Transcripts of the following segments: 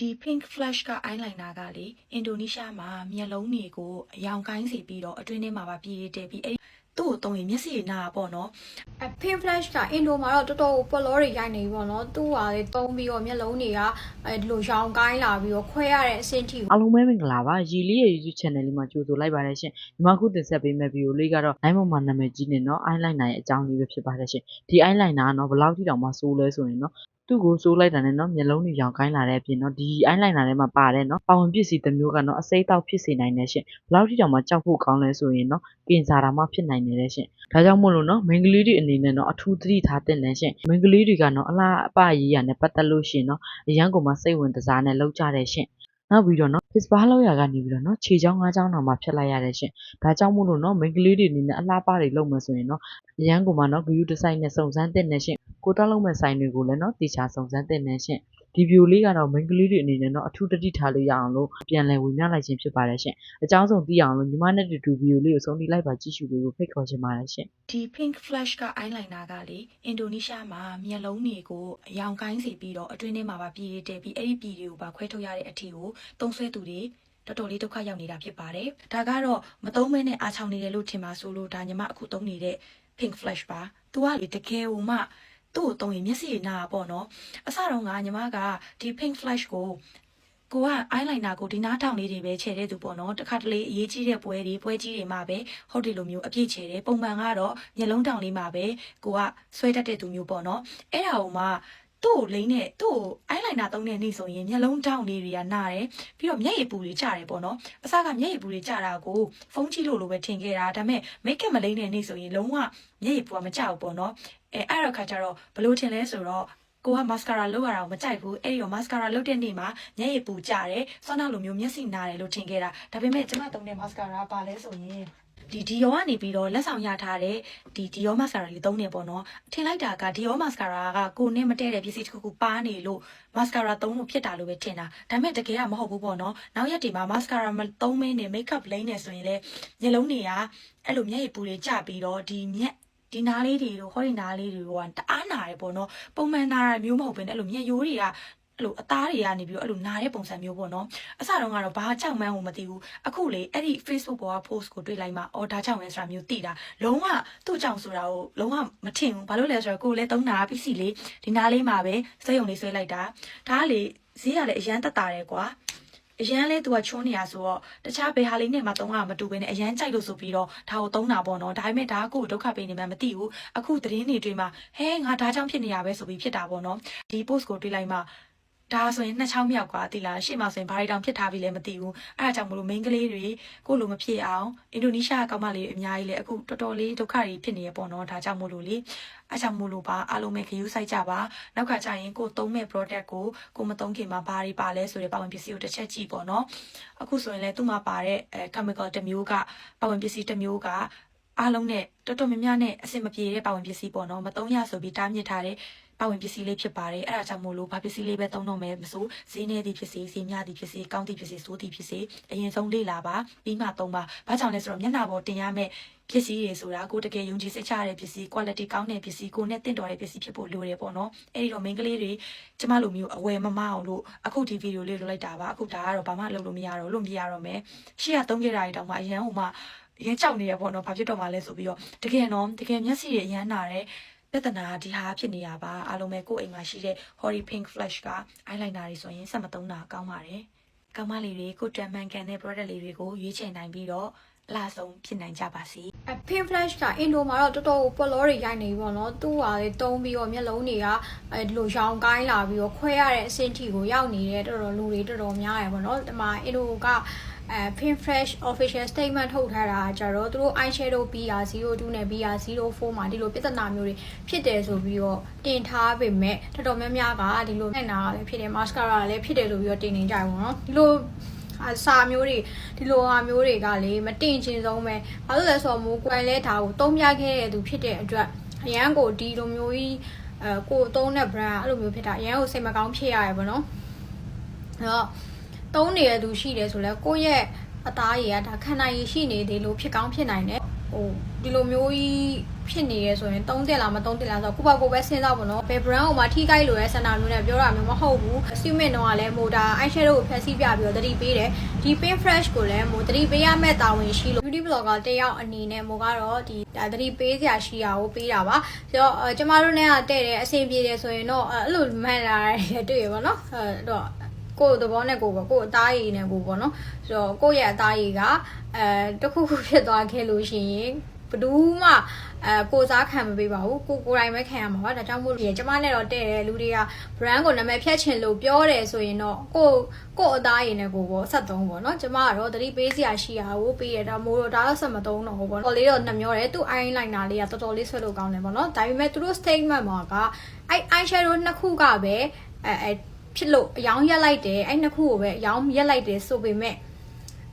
ဒီ pink flash က eyeliner ကလေအင်ဒိုနီးရှားမှာမျက်လုံးတွေကိုအရောင်ကိုင်းစေပြီးတော့အတွင်းထဲမှာပါပြည်တည်ပြီးအဲ့သူ့ကိုတုံးရင်မျက်စိနာပေါ့နော်အ pink flash ကအင်ဒိုမှာတော့တော်တော်ပလောတွေရိုက်နေပြီပေါ့နော်သူ့ဟာလေတုံးပြီးတော့မျက်လုံးတွေကအဲဒီလိုရောင်ကိုင်းလာပြီးတော့ခွဲရတဲ့အဆင့်ထိအားလုံးပဲမင်္ဂလာပါရီလီရဲ့ YouTube channel လေးမှာကြိုဆိုလိုက်ပါတယ်ရှင်ဒီမှာခုတင်ဆက်ပေးမယ့် video လေးကတော့ line ပေါ်မှာနာမည်ကြီးနေနော် eyeliner ရဲ့အကြောင်းလေးပဲဖြစ်ပါတယ်ရှင်ဒီ eyeliner ကနော်ဘယ်လောက်ထိတောင်မှဆိုးလဲဆိုရင်နော် သူ့ကိုစိုးလိုက်တာနဲ့နော်မျက်လုံးတွေရောင်ကိုင်းလာတဲ့အပြင်နော်ဒီ eyeliner ထဲမှာပါတဲ့နော်ပါဝင်ပစ္စည်းတစ်မျိုးကနော်အစိမ့်တောက်ဖြစ်စေနိုင်တယ်ရှင်ဘလောက်ထိတောင်မှကြောက်ဖို့ကောင်းလဲဆိုရင်နော်ကင်ဆာတာမှဖြစ်နိုင်တယ်ရှင်ဒါကြောင့်မို့လို့နော်မိန်းကလေးတွေအနေနဲ့နော်အထူးသတိထားသင့်တယ်ရှင်မိန်းကလေးတွေကနော်အလားအပရေးရနဲ့ပတ်သက်လို့ရှင်နော်အရန်ကုန်မှာစိတ်ဝင်တစားနဲ့လောက်ကြတယ်ရှင် နောက်ပြီးတော့နော် face bar လောက်ရကနေပြီးတော့နော်ခြေချောင်းငါးချောင်းတောင်မှဖြတ်လိုက်ရတယ်ရှင်။ဒါကြောင့်မို့လို့နော်မိန်းကလေးတွေအနေနဲ့အလှပတွေလုပ်မှဆိုရင်နော်အရန်ကိုမှနော် view design နဲ့စုံစမ်းတဲ့နဲ့ရှင်။ကိုတောက်လုံးမဲ့ဆိုင်တွေကိုလည်းနော်တေချာစုံစမ်းတဲ့နဲ့ရှင်။ ဒီ view လေးကတော့ မိန်းကလေးတွေအနေနဲ့နော်အထူးတတိထားလို့ရအောင်လို့ပြန်လည်ဝင်မြလိုက်ခြင်းဖြစ်ပါတယ်ရှင်။အကြောင်းစုံသိအောင်လို့ညီမနဲ့တူတူ view လေးကိုဆုံးဖြတ်လိုက်ပါကြည့်ရှုပေးဖို့ဖိတ်ခေါ်ချင်ပါတယ်ရှင်။ဒီ pink flash က eyeliner ကလေအင်ဒိုနီးရှားမှာမျက်လုံးတွေကိုအယောင်ကိုင်းစီပြီးတော့အတွင်းထဲမှာပါပြည့်တက်ပြီးအဲ့ဒီပြည့်တွေကိုပါခွဲထုတ်ရတဲ့အထီကိုတုံးဆွဲသူတွေတော်တော်လေးဒုက္ခရောက်နေတာဖြစ်ပါတယ်။ဒါကတော့မသုံးမဲနဲ့အားချောင်းနေတယ်လို့ထင်ပါဆိုလို့ဒါညီမအခုသုံးနေတဲ့ pink flash ပါ။ तू ကလေတကယ်ဟိုမှ သူ့ကိုသုံးရင်မျက်စိတွေနာတာပေါ့နော်။အစတုန်းကညီမကဒီ pink flash ကိုကိုက eyeliner ကိုဒီနားထောင်လေးတွေပဲခြေတဲ့သူပေါ့နော်တခါတလေအရေးကြီးတဲ့ပွဲတွေပွဲကြီးတွေမှာပဲဟုတ်တယ်လို့မျိုးအပြည့်ခြေတယ်ပုံမှန်ကတော့မျက်လုံးတောင်လေးမှာပဲကိုကဆွဲတတ်တဲ့သူမျိုးပေါ့နော်အဲ့ဒါဟိုမှသူ့ကိုလိမ့်နဲ့သူ့ကို eyeliner သုံးတဲ့နေ့ဆိုရင်မျက်လုံးတောင်လေးတွေကနာတယ်ပြီးတော့မျက်ရည်ပူတွေကျတယ်ပေါ့နော်အစကမျက်ရည်ပူတွေကျတာကိုဖုန်းကြည့်လို့လိုပဲထင်ခဲ့တာဒါပေမဲ့ make up မလိမ့်တဲ့နေ့ဆိုရင်လုံးဝမျက်ရည်ပူကမကျဘူးပေါ့နော် အဲအဲ့တော့ခါကျတော့ဘယ်လိုထင်လဲဆိုတော့ကိုက mascara လုပ်ရတာကိုမကြိုက်ဘူးအဲ့ဒီတော့ mascara လုပ်တဲ့နေ့မှာမျက်ရည်ပူကျတယ်ဆွမ်းနာလိုမျိုးမျက်စိနာတယ်လို့ထင်ခဲ့တာဒါပေမဲ့ကျမသုံးတဲ့ mascara ပါလဲဆိုရင်ဒီဒီယောကနေပြီးတော့လက်ဆောင်ရထားတဲ့ဒီဒီယော mascara လေးသုံးနေပေါ့နော်ထင်လိုက်တာကဒီယော mascara ကကိုနဲ့မတည့်တဲ့ပစ္စည်းတစ်ခုခုပါနေလို့ mascara သုံးလို့ဖြစ်တာလို့ပဲထင်တာဒါပေမဲ့တကယ်ကမဟုတ်ဘူးပေါ့နော်နောက်ရက်ဒီမှာ mascara မသုံးမင်းနဲ့ makeup လိမ့်နေဆိုရင်လေမျက်လုံးတွေကအဲ့လိုမျက်ရည်ပူတွေကျပြီးတော့ဒီမျက် ဒီနားလေးတွေတို့ဟောဒီနားလေးတွေကတအားနာတယ်ပေါ့နော်ပုံမှန်နာတာမျိုးမဟုတ်ဘဲနဲ့အဲ့လိုမျက်ရိုးတွေကအဲ့လိုအသားတွေကနေပြီးတော့အဲ့လိုနာတဲ့ပုံစံမျိုးပေါ့နော်အစတုန်းကတော့ဘာကြောက်မှန်းကိုမသိဘူးအခုလေအဲ့ဒီ Facebook ပေါ်က post ကိုတွေ့လိုက်မှအော်ဒါကြောင့်လဲဆိုတာမျိုးသိတာလုံးဝသူ့ကြောင့်ဆိုတာကိုလုံးဝမထင်ဘူးဘာလို့လဲဆိုတော့ကိုယ်လည်းသုံးတာပစ္စည်းလေးဒီနားလေးမှာပဲစက်ရုံလေးဆွဲလိုက်တာဒါကလေဈေးကလည်းအရန်တက်တာတယ်ကွာ အရန်လဲသူကချွန်းနေရဆိုတော့တခြားဘယ်ဟာလေးနဲ့မှသုံးတာမတူဘဲနဲ့အရန်ကြိုက်လို့ဆိုပြီးတော့ဒါကိုသုံးတာပေါ့နော်ဒါပေမဲ့ဒါကကိုယ်ဒုက္ခပေးနေမှမသိဘူးအခုသတင်းတွေတွေ့မှဟဲငါဒါကြောင့်ဖြစ်နေရပဲဆိုပြီးဖြစ်တာပေါ့နော်ဒီ post ကိုတွေ့လိုက်မှ ဒါဆိုရင်နှစ်ချောင်းမြောက်ကွာတိလားရှေ့မှာဆိုရင်ဘာတွေတောင်ဖြစ်ထားပြီလဲမသိဘူးအဲအကြောင်းမလို့ main ကလေးတွေကိုလိုမဖြစ်အောင်အင်ဒိုနီးရှားကောင်မလေးအများကြီးလေအခုတော်တော်လေးဒုက္ခတွေဖြစ်နေရပေါ့နော်ဒါကြောင့်မို့လို့လေအဲကြောင့်မို့လို့ပါအားလုံးပဲခရူးဆိုင်ကြပါနောက်ခါကျရင်ကိုသုံးမဲ့ product ကိုကိုမသုံးခင်မှာဘာတွေပါလဲဆိုတဲ့ပါဝင်ပစ္စည်းကိုတစ်ချက်ကြည့်ပေါ့နော်အခုဆိုရင်လေသူ့မှာပါတဲ့အဲ chemical တစ်မျိုးကပါဝင်ပစ္စည်းတစ်မျိုးကအားလုံးနဲ့တော်တော်များများနဲ့အဆင်မပြေတဲ့ပါဝင်ပစ္စည်းပေါ့နော်မသုံးရဆိုပြီးတားမြစ်ထားတဲ့ ပါဝင်ပစ္စည်းလေးဖြစ်ပါတယ်အဲ့ဒါကြောင့်မို့လို့ဘာပစ္စည်းလေးပဲသုံးတော့မယ်မဆိုဈေးနေသည်ဖြစ်စေဈေးများသည်ဖြစ်စေကောင်းသည်ဖြစ်စေဆိုးသည်ဖြစ်စေအရင်ဆုံးလေ့လာပါပြီးမှသုံးပါဘာကြောင့်လဲဆိုတော့မျက်နှာပေါ်တင်ရမယ့်ပစ္စည်းတွေဆိုတာကိုတကယ်ယုံကြည်စိတ်ချရတဲ့ပစ္စည်း quality ကောင်းတဲ့ပစ္စည်းကိုနဲ့တင့်တော်တဲ့ပစ္စည်းဖြစ်ဖို့လိုတယ်ပေါ့နော်အဲ့ဒီတော့ main ကလေးတွေကျမလိုမျိုးအဝယ်မမအောင်လို့အခုဒီဗီဒီယိုလေးလုပ်လိုက်တာပါအခုဒါကတော့ဘာမှလုပ်လို့မရတော့လို့မရတော့မယ်ရှေ့ကသုံးခဲ့တာတွေတောင်မှအရန်ဟိုမှအရင်ကြောက်နေရပေါ့နော်ဘာဖြစ်တော့မှလဲဆိုပြီးတော့တကယ်နော်တကယ်မျက်စိတွေအရန်နာတယ် ပြဿနာဒီဟာဖြစ်နေရပါအားလုံးပဲကိုယ့်အိမ်မှာရှိတဲ့ Hori Pink Flash က eyeliner တွေဆိုရင်ဆက်မသုံးတာကောင်းပါတယ်ကောင်းမလေးတွေကိုတန်မှန်ကန်တဲ့ product လေးတွေကိုရွေးချယ်နိုင်ပြီးတော့အလားဆုံးဖြစ်နိုင်ကြပါစေအ pink flash ကအင်ဒိုမှာတော့တော်တော်ကိုပေါ်လောတွေရိုက်နေပြီပေါ့နော်သူ့ဟာလေတုံးပြီးတော့မျက်လုံးတွေကအဲဒီလိုရောင်ကိုင်းလာပြီးတော့ခွဲရတဲ့အဆင့်ထိကိုရောက်နေတဲ့တော်တော်လူတွေတော်တော်များရယ်ပေါ့နော်ဒီမှာအင်ဒိုက အဲ pink flash official statement ထုတ်ထားတာကြတော့သူတို့ eye shadow PR 02 နဲ့ PR 04 မှာဒီလိုပြဿနာမျိုးတွေဖြစ်တယ်ဆိုပြီးတော့တင်ထားပေမဲ့တော်တော်များများကဒီလိုနိုင်တာလည်းဖြစ်တယ် mascara လည်းဖြစ်တယ်လို့ပြီးတော့တင်နေကြတယ်ပေါ့နော်ဒီလိုအစာမျိုးတွေဒီလိုဟာမျိုးတွေကလေမတင်ချင်ဆုံးပဲဘာလို့လဲဆိုတော့မိုးကွယ်လဲဒါကိုတုံးပြခဲ့တဲ့သူဖြစ်တဲ့အတွက်အရန်ကိုဒီလိုမျိုးကြီးအဲကိုအသုံးတဲ့ brand အဲ့လိုမျိုးဖြစ်တာအရန်ကိုစိတ်မကောင်းဖြစ်ရတယ်ပေါ့နော်အဲ့တော့ တုံးနေတဲ့သူရှိတယ်ဆိုလဲကိုယ့်ရဲ့အသားရည်ကဒါခန္ဓာရည်ရှိနေသေးလို့ဖြစ်ကောင်းဖြစ်နိုင်တယ်ဟိုဒီလိုမျိုးကြီးဖြစ်နေရဲဆိုရင်3တင်လားမ3တင်လားဆိုတော့ကိုယ့်ဘာကိုယ်ပဲစဉ်းစားပါတော့ဘယ် brand ကိုမှထိခိုက်လို့ရဲစန္ဒမျိုးနဲ့ပြောတာမျိုးမဟုတ်ဘူး assuming တော့ကလည်းမိုတာ eyeshadow ကိုဖျက်ဆီးပြပြီးတော့သတိပေးတယ်ဒီ pink fresh ကိုလည်းမိုသတိပေးရမယ့်တာဝန်ရှိလို့ beauty blogger တယောက်အနေနဲ့မိုကတော့ဒီဒါသတိပေးစရာရှိတာကိုပေးတာပါဆိုတော့အဲကျမတို့နဲ့ကတဲ့တယ်အဆင်ပြေတယ်ဆိုရင်တော့အဲအဲ့လိုမှန်လာတယ်တွေ့ရပါတော့အဲတော့ ကိုယ့်သဘောနဲ့ကိုယ်ပေါ့ကိုယ့်အသားရည်နဲ့ကိုယ်ပေါ့နော်ဆိုတော့ကိုယ့်ရဲ့အသားရည်ကအဲတစ်ခုခုဖြစ်သွားခဲ့လို့ရှိရင်ဘယ်သူမှအဲကိုယ်စားခံမပေးပါဘူးကိုကိုယ်တိုင်ပဲခံရမှာပါဒါကြောင့်မို့လို့ကျမနဲ့တော့တဲ့တယ်လူတွေက brand ကိုနာမည်ဖြတ်ချင်လို့ပြောတယ်ဆိုရင်တော့ကိုကိုယ့်အသားရည်နဲ့ကိုယ်ပေါ့ဆက်သုံးပေါ့နော်ကျမကတော့သတိပေးစရာရှိတာကိုပေးရတာမို့တော့ဒါတော့ဆက်မသုံးတော့ဘူးပေါ့တော်လေးတော့နှမျောတယ်သူ eyeliner လေးကတော်တော်လေးဆွဲလို့ကောင်းတယ်ပေါ့နော်ဒါပေမဲ့သူတို့ statement မှာကအဲ eyeshadow နှစ်ခုကပဲအဲအဲ ဖြစ်လို့အယောင်ရက်လိုက်တယ်အဲ့နှစ်ခုကိုပဲအယောင်ရက်လိုက်တယ်ဆိုပေမဲ့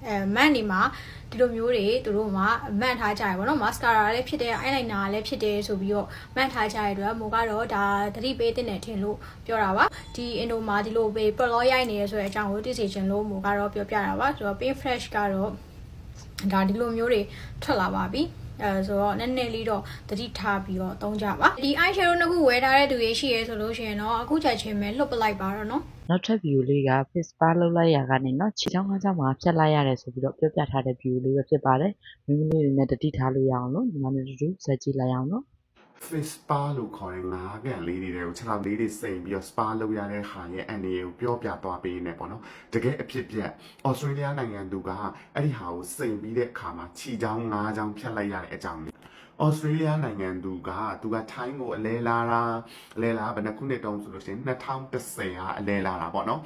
အဲမန့်နေမှာဒီလိုမျိုးတွေသူတို့မှာမန့်ထားကြရပါတော့မာစကာရာလည်းဖြစ်တယ် eyeliner လည်းဖြစ်တယ်ဆိုပြီးတော့မန့်ထားကြရတဲ့အတွက်မိုကတော့ဒါသတိပေးတဲ့နဲ့ထင်လို့ပြောတာပါဒီအင်ဒိုမှာဒီလိုပဲ pro ရိုက်နေရဆိုတဲ့အကြောင်းကိုသိစေချင်လို့မိုကတော့ပြောပြတာပါဆိုတော့ pink fresh ကတော့ဒါဒီလိုမျိုးတွေထွက်လာပါပြီ အဲဆိုတော့နည်းနည်းလေးတော့တတိထားပြီးတော့သုံးကြပါဒီ eye shadow နှစ်ခုဝယ်ထားတဲ့သူတွေရှိရဲဆိုလို့ရှိရင်တော့အခုချက်ချင်းပဲလွတ်ပလိုက်ပါတော့နော် နောက်ထပ် view လေးက face bar လောက်လိုက်ရကနေเนาะခြေချောင်းကားချောင်းမှာဖြတ်လိုက်ရတယ်ဆိုပြီးတော့ပြောပြထားတဲ့ view လေးပဲဖြစ်ပါတယ်မိမိလေးတွေနဲ့တတိထားလို့ရအောင်လို့ဒီမှာမျိုးတူတူစက်ကြည့်လိုက်အောင်နော် face spa လို့ခေါ်တဲ့ငါးကန်လေးတွေကိုခြေထောက်လေးတွေစိမ်ပြီးတော့ spa လုပ်ရတဲ့ဟာရဲ့အန်ဒီကိုပြောပြသွားပေးနေပေါ့နော်တကယ်အဖြစ်ပြက်ဩစတြေးလျနိုင်ငံသူကအဲ့ဒီဟာကိုစိမ်ပြီးတဲ့အခါမှာခြီချောင်းငါးချောင်းဖြတ်လိုက်ရတဲ့အကြောင်းလေးဩစတြေးလျနိုင်ငံသူကသူကထိုင်းကိုအလဲလာတာအလဲလာဘယ်နှခုနှစ်တုန်းဆိုလို့ရှိရင်2010ဟာအလဲလာတာပေါ့နော်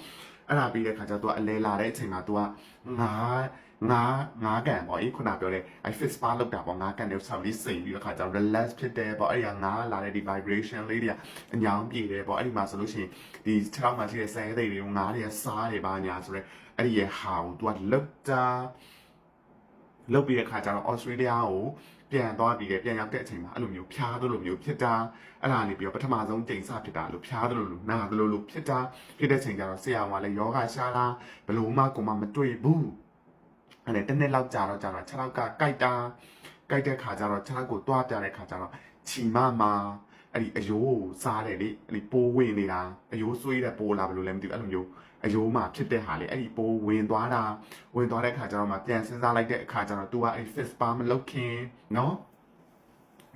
အဲ့ဒါပြီးတဲ့ခါကျတော့ तू အလဲလာတဲ့အချိန်မှာ तू ကငါး ငါးငါးကန်ပေါ့အေးခုနပြောတဲ့အဲ fit spa လောက်တာပေါ့ငါးကန်တွေဆောက်ပြီးစိမ်ပြီးတော့ခါကျတော့ relax ဖြစ်တယ်ပေါ့အဲ့ဒီကငါးလာတဲ့ဒီ vibration လေးတွေကအညောင်းပြေတယ်ပေါ့အဲ့ဒီမှာဆိုလို့ရှိရင်ဒီခြေထောက်မှာရှိတဲ့ဆဲသိတွေငါးတွေကစားတယ်ပါညာဆိုတော့အဲ့ဒီရဲ့ဟာကို तू ကလောက်တာလောက်ပြီးတဲ့ခါကျတော့ Australia ကိုပြန်သွားပြီးတယ်ပြန်ရောက်တဲ့အချိန်မှာအဲ့လိုမျိုးဖြားသလိုမျိုးဖြစ်တာအဲ့ဒါနေပြီးတော့ပထမဆုံးချိန်စဖြစ်တာလို့ဖြားသလိုလိုနာသလိုလိုဖြစ်တာဖြစ်တဲ့ချိန်ကျတော့ဆရာကလည်းယောဂရှာတာဘလို့မှကိုမှမတွေ့ဘူး အဲ့ဒါတစ်နှစ်လောက်ကြာတော့ကြာတော့6လောက်ကကြိုက်တာကြိုက်တဲ့ခါကျတော့6လောက်ကိုတွားပြတဲ့ခါကျတော့ချီမမှာအဲ့ဒီအယိုးကိုစားတယ်လေအဲ့ဒီပိုးဝင်နေတာအယိုးဆွေးတဲ့ပိုးလားဘယ်လိုလဲမသိဘူးအဲ့လိုမျိုးအယိုးမှာဖြစ်တဲ့ဟာလေအဲ့ဒီပိုးဝင်သွားတာဝင်သွားတဲ့ခါကျတော့မှပြန်စဉ်းစားလိုက်တဲ့အခါကျတော့ तू ကအဲ့ fist bar မလုပ်ခင်နော်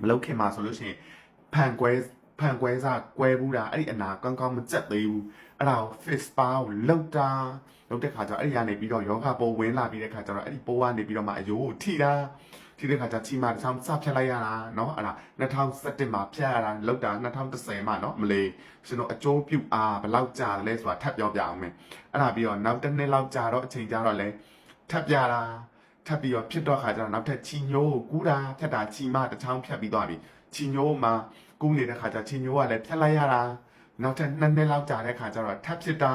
မလုပ်ခင်မှာဆိုလို့ရှိရင်ဖန်ကွဲ ဖန်ကွဲစားကွဲဘူးတာအဲ့ဒီအနာကောင်းကောင်းမကြက်သေးဘူးအဲ့ဒါကို fist bar ကိုလောက်တာလောက်တဲ့ခါကျတော့အဲ့ဒီကနေပြီးတော့ယောဂပိုးဝင်လာပြီးတဲ့ခါကျတော့အဲ့ဒီပိုးကနေပြီးတော့မှအယိုးကိုထိတာထိတဲ့ခါကျချီမာတစ်ချောင်းစဖြတ်လိုက်ရတာเนาะအဲ့ဒါ2017မှာဖြတ်ရတာလောက်တာ2010မှာเนาะမလေးကျွန်တော်အကျိုးပြုအားဘယ်လောက်ကြာလဲဆိုတာထပ်ပြောပြအောင်မယ်အဲ့ဒါပြီးတော့နောက်တစ်နှစ်လောက်ကြာတော့အချိန်ကြာတော့လဲထပ်ပြတာထပ်ပြီးတော့ဖြစ်တော့ခါကျတော့နောက်ထပ်ချီညိုးကိုကူးတာဖြတ်တာချီမာတစ်ချောင်းဖြတ်ပြီးသွားပြီချီညိုးမှာ ကူးနေတဲ့ခါကျချီညိုးကလည်းဖြတ်လိုက်ရတာနောက်ထပ်နှစ်နှစ်လောက်ကြာတဲ့ခါကျတော့ထပ်ဖြစ်တာ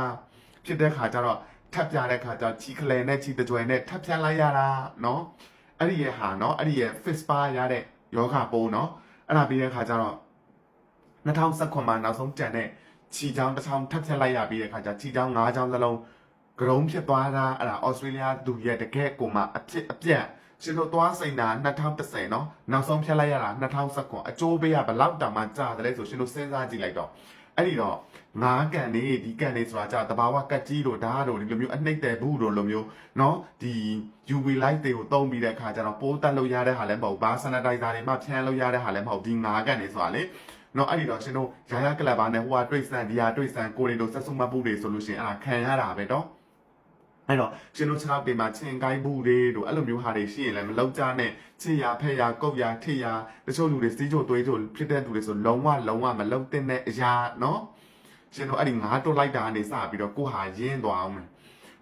ဖြစ်တဲ့ခါကျတော့ထပ်ပြတဲ့ခါကျတော့ချီကလေးနဲ့ချီတကြွယ်နဲ့ထပ်ဖြတ်လိုက်ရတာเนาะ အဲ့ဒီရဲ့ဟာเนาะအဲ့ဒီရဲ့ fist bar ရတဲ့ယောဂပိုးเนาะအဲ့ဒါပြီးတဲ့ခါကျတော့2019မှာနောက်ဆုံးကြံတဲ့ခြီချောင်းတစ်ချောင်းထပ်ဖြတ်လိုက်ရပြီးတဲ့ခါကျခြီချောင်း၅ချောင်းစလုံးဂရုံးဖြစ်သွားတာအဲ့ဒါဩစတြေးလျသူရဲ့တကယ်ကိုမှအဖြစ်အပြက် ရှင်တို့သွားစိန်တာ2010เนาะနောက်ဆုံးဖြတ်လိုက်ရတာ2019အကျိုးပေးရဘယ်လောက်တောင်မှကြာတယ်လဲဆိုရှင်တို့စဉ်းစားကြည့်လိုက်တော့အဲ့ဒီတော့ငါးကန်နေဒီကန်နေဆိုတာကြာတဘာဝကတ်ကြီးတို့ဓာတ်တို့ဒီလိုမျိုးအနှိမ့်တယ်ဘူးတို့လိုမျိုးเนาะဒီ UV light တွေကိုတုံးပြီးတဲ့အခါကျတော့ပိုးတက်လို့ရတဲ့ဟာလည်းမဟုတ်ဘာ sanitizer တွေမှဖြန်းလို့ရတဲ့ဟာလည်းမဟုတ်ဒီငါးကန်နေဆိုတာလေနော်အဲ့ဒီတော့ရှင်တို့ရာရကလပ်ပါနဲ့ဟိုကတွေ့ဆန်ဒီဟာတွေ့ဆန်ကိုရီတို့ဆက်စုံမပူတွေဆိုလို့ရှိရင်အဲ့ဒါခံရတာပဲတော့ အဲ့တော့ရှင်တို့ခြေထောက်တွေမှာချင်းကိုင်းဘူးတွေတို့အဲ့လိုမျိုးဟာတွေရှိရင်လည်းမလောက်ကြနဲ့ချင်းရဖက်ရကုတ်ရထိရတချို့လူတွေစီးချိုသွေးချိုဖြစ်တဲ့လူတွေဆိုလုံးဝလုံးဝမလောက်တဲ့အရာနော်ရှင်တို့အဲ့ဒီငါးတွတ်လိုက်တာကနေစပြီးတော့ကိုဟာရင်းသွားအောင်မယ်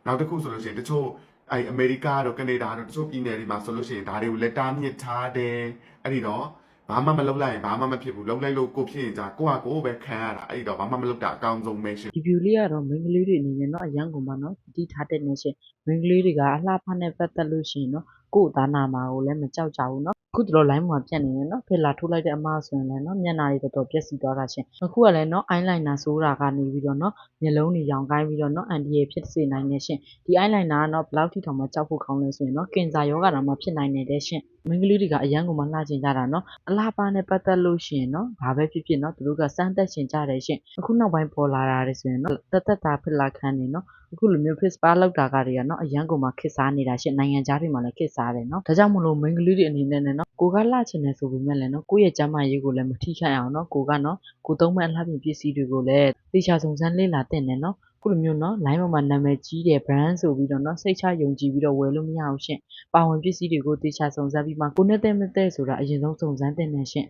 နောက်တစ်ခုဆိုလို့ရှိရင်တချို့အဲအမေရိကတို့ကနေဒါတို့တချို့ပြည်နယ်တွေမှာဆိုလို့ရှိရင်ဒါတွေကိုလက်တားမြစ်ထားတယ်အဲ့ဒီတော့ ဘာမှမလုပ်လိုက်ရင်ဘာမှမဖြစ်ဘူးလုပ်လိုက်လို့ကိုဖြစ်ရင်じゃကိုကကိုပဲခံရတာအဲ့ဒီတော့ဘာမှမလုပ်တာအကောင်းဆုံးပဲရှင် ဒီ view လေးကတော့မိန်းကလေးတွေအနေနဲ့เนาะအရန်ကုန်မှာเนาะတတိထားတဲ့နေရှင်မိန်းကလေးတွေကအလှဖနဲ့ပတ်သက်လို့ရှိရင်เนาะကိုယ့်သားနာမှာကိုလည်းမကြောက်ကြဘူးเนาะ အ ခုတို့ line မှာပြတ်နေတယ်နော်ဖစ်လာထိုးလိုက်တဲ့အမဆိုရင်လည်းနော်မျက်နှာတွေတော်တော်ပျက်စီးသွားတာရှင်အခုကလည်းနော် eyeliner ဆိုးတာကနေပြီးတော့နော်မျက်လုံးတွေရောင်ကိုင်းပြီးတော့နော်အန်တီရဲ့ဖြစ်စေနိုင်နေရှင်ဒီ eyeliner ကနော်ဘယ်လောက်ထိတောင်မှကြောက်ဖို့ကောင်းလဲဆိုရင်နော်ကင်ဆာယောဂါတောင်မှဖြစ်နိုင်နေတဲ့ရှင်မိန်းကလေးတွေကအရန်ကိုမှလှချင်ကြတာနော်အလားပါနဲ့ပတ်သက်လို့ရှိရင်နော်ဘာပဲဖြစ်ဖြစ်နော်သူတို့ကစမ်းသက်ရှင်ကြတယ်ရှင်အခုနောက်ပိုင်းပေါ်လာတာတွေဆိုရင်နော်တက်တက်တာဖြစ်လာခံနေနော် အခုလိုမျိုး face spa လောက်တာကတွေကနော်အရန်ကိုမှခစ်စားနေတာရှင်နိုင်ငံခြားတွေမှာလည်းခစ်စားတယ်နော်ဒါကြောင့်မလို့မိန်းကလေးတွေအနေနဲ့လည်းနော်ကိုကလှချင်တယ်ဆိုပေမဲ့လည်းနော်ကိုယ့်ရဲ့ကျန်းမာရေးကိုလည်းမထိခိုက်အောင်နော်ကိုကနော်ကိုသုံးမဲ့အလှပြင်ပစ္စည်းတွေကိုလည်းသေချာစုံစမ်းလေ့လာသင့်တယ်နော်ခုလိုမျိုးနော် line ပေါ်မှာနာမည်ကြီးတဲ့ brand ဆိုပြီးတော့နော်စိတ်ချယုံကြည်ပြီးတော့ဝယ်လို့မရအောင်ရှင်ပါဝင်ပစ္စည်းတွေကိုသေချာစုံစမ်းပြီးမှကိုနဲ့တဲ့မတဲ့ဆိုတာအရင်ဆုံးစုံစမ်းသင့်တယ်ရှင်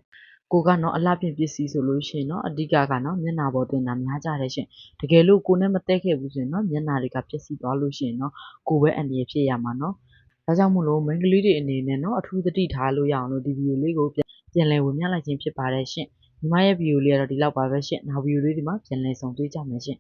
ကိုကနော်အလှပြင်ပစ္စည်းဆိုလို့ရှိရင်နော်အဓိကကနော်မျက်နှာပေါ်တင်တာများကြတယ်ရှင်တကယ်လို့ကိုနဲ့မတဲ့ခဲ့ဘူးဆိုရင်နော်မျက်နှာတွေကပျက်စီးသွားလို့ရှိရင်နော်ကိုပဲအန္တရာယ်ဖြစ်ရမှာနော်ဒါကြောင့်မို့လို့မိန်းကလေးတွေအနေနဲ့နော်အထူးသတိထားလို့ရအောင်လို့ဒီဗီဒီယိုလေးကိုပြန်ပြန်လည်ဝင်မျှလိုက်ခြင်းဖြစ်ပါတယ်ရှင်ညီမရဲ့ဗီဒီယိုလေးကတော့ဒီလောက်ပါပဲရှင်နောက်ဗီဒီယိုလေးဒီမှာပြန်လည်ဆုံတွေ့ကြမယ်ရှင်